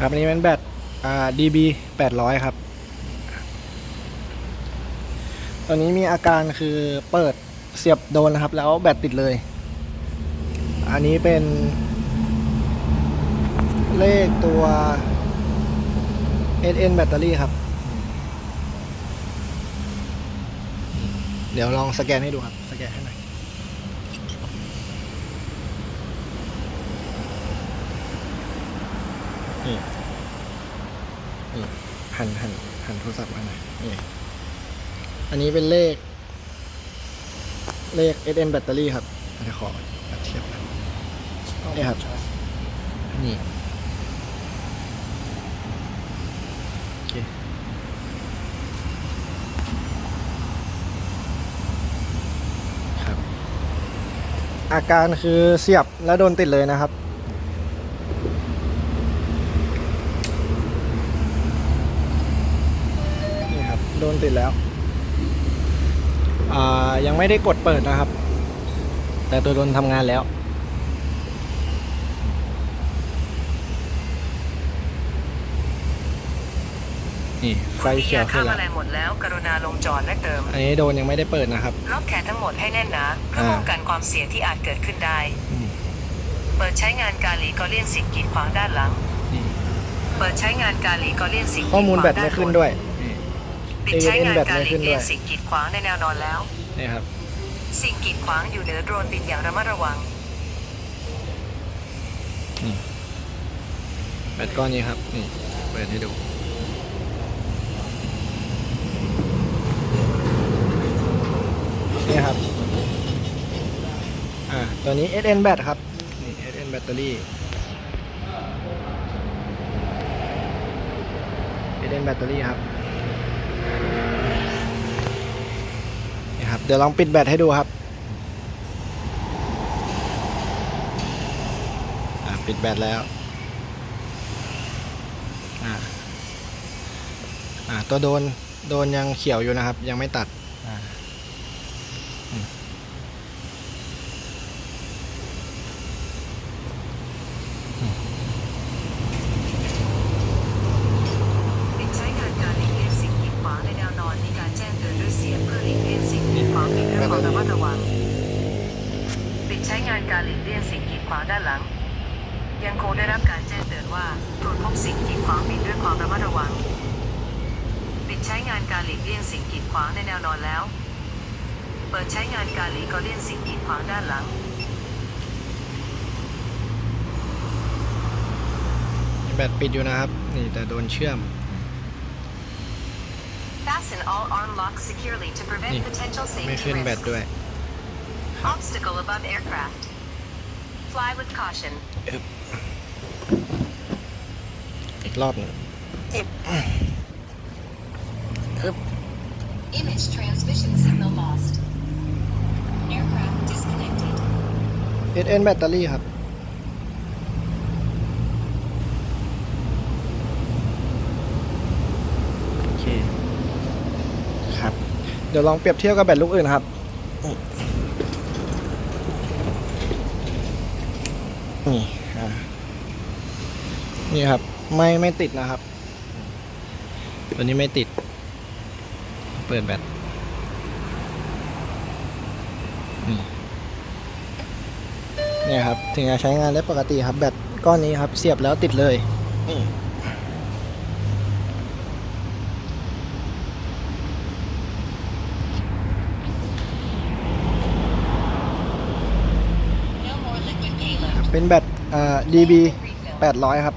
ครับอันนี้เป็นแบตอ่า DB 800 ครับ ตอนนี้มีอาการคือเปิดเสียบโดนนะครับ แล้วแบตติดเลย อันนี้เป็น เลขตัว SN แบตเตอรี่ครับ เดี๋ยวลองสแกนให้ดูครับ สแกนให้หน่อย นี่ นี่หันหันหันโทรศัพท์มาหน่อยนี่อันนี้เป็นเลข เลข SN แบตเตอรี่ครับเดี๋ยวขอเทียบกันนี่ครับนี่โอเคครับอาการคือเสียบแล้วโดนติดเลยนะครับ นี่ครับ โดนติดแล้ว อ่า ยังไม่ได้กดเปิดนะครับ แต่ตัวโดนทำงานแล้ว นี่ไฟคุณมีเขียยาวขึ้ฆ่านแมแล้วลงหมดแล้ว กรุณาลงจอดและเติม อันนี้โดนยังไม่ได้เปิดนะครับ ล็อกแขนทั้งหมดให้แน่นหนะเพื่ออ่าป้องกันความเสี่ยงที่อาจเกิดขึ้นได้อืมเปิดใช้งานกาลีก็เลี่ยงสิ่งกีดขวางด้านหลังนี่เปิดใช้งานกาลีก็เลี่ยงสิ่งกีดขข้อวางมูลแบตด้าไม่นขึ้นบนด้วยนี่ ปิดใช้งานแบตกาไม่ลีขึ้นด้วยเลี่ยงสิ่งกีดขวางในแนวนอนแล้ว นี่ครับ สิ่งกีดขวางอยู่เหนือโดรนบินอย่างระมัดระวังแบตก้อนนี้ครับ นี่เปิดให้ดู นี่ครับ อ่า ตัวนี้ SN แบตครับ นี่ SN แบตเตอรี่ SN แบตเตอรี่ครับ นี่ครับ เดี๋ยวลองปิดแบตให้ดูครับปิดแบตแล้วตัวโดนโดนยังเขียวอยู่นะครับ ยังไม่ตัด อ่าอืม ปิดใช้งานการหลีกเลี่ยงสิ่งกีดขวางในแนวนอนมีการแจ้งเตือนด้วยเสียงเพื่อหลีกเลี่ยงสิ่งกีดขวางปิดด้วยความระมัดระวัง ปิดใช้ งานการหลีกเลี่ยงสิ่งกีดขวางด้านหลัง ยังคงได้รับการแจ้งเตือนว่าตรวจพบสิ่งกีดขวางปิดด้วยความระมัดระวัง ปิดใช้งานการหลีกเลี่ยงสิ่งกีดขวางในแนวนอนแล้ว เปิดใช้งานการหลีกเลี่ยงสิ่งกีดขวางด้านหลังแบตปิดอยู่นะครับ นี่แต่โดนเชื่อม Fasten all arm locks securely to prevent นี่ potential ไม่ safety ขึ้นแบต risks. ด้วย Obstacle above aircraft. Fly with caution. อีกรอบหนึ่ง Image transmission signal lost. Aircraft disconnected. SN แบตเตอรี่ครับ โอเค ครับ เดี๋ยวลองเปรียบเทียบกับแบตลูกอื่นครับ นี่นี่ครับ ไม่ไม่ติดนะครับ ตัวนี้ไม่ติด เปิดแบตนี่เนี่ยครับ ถึงจะใช้งานได้ปกติครับ แบตก้อนนี้ครับ เสียบแล้วติดเลยนี่ เป็นแบตอ่า DB 800 ครับ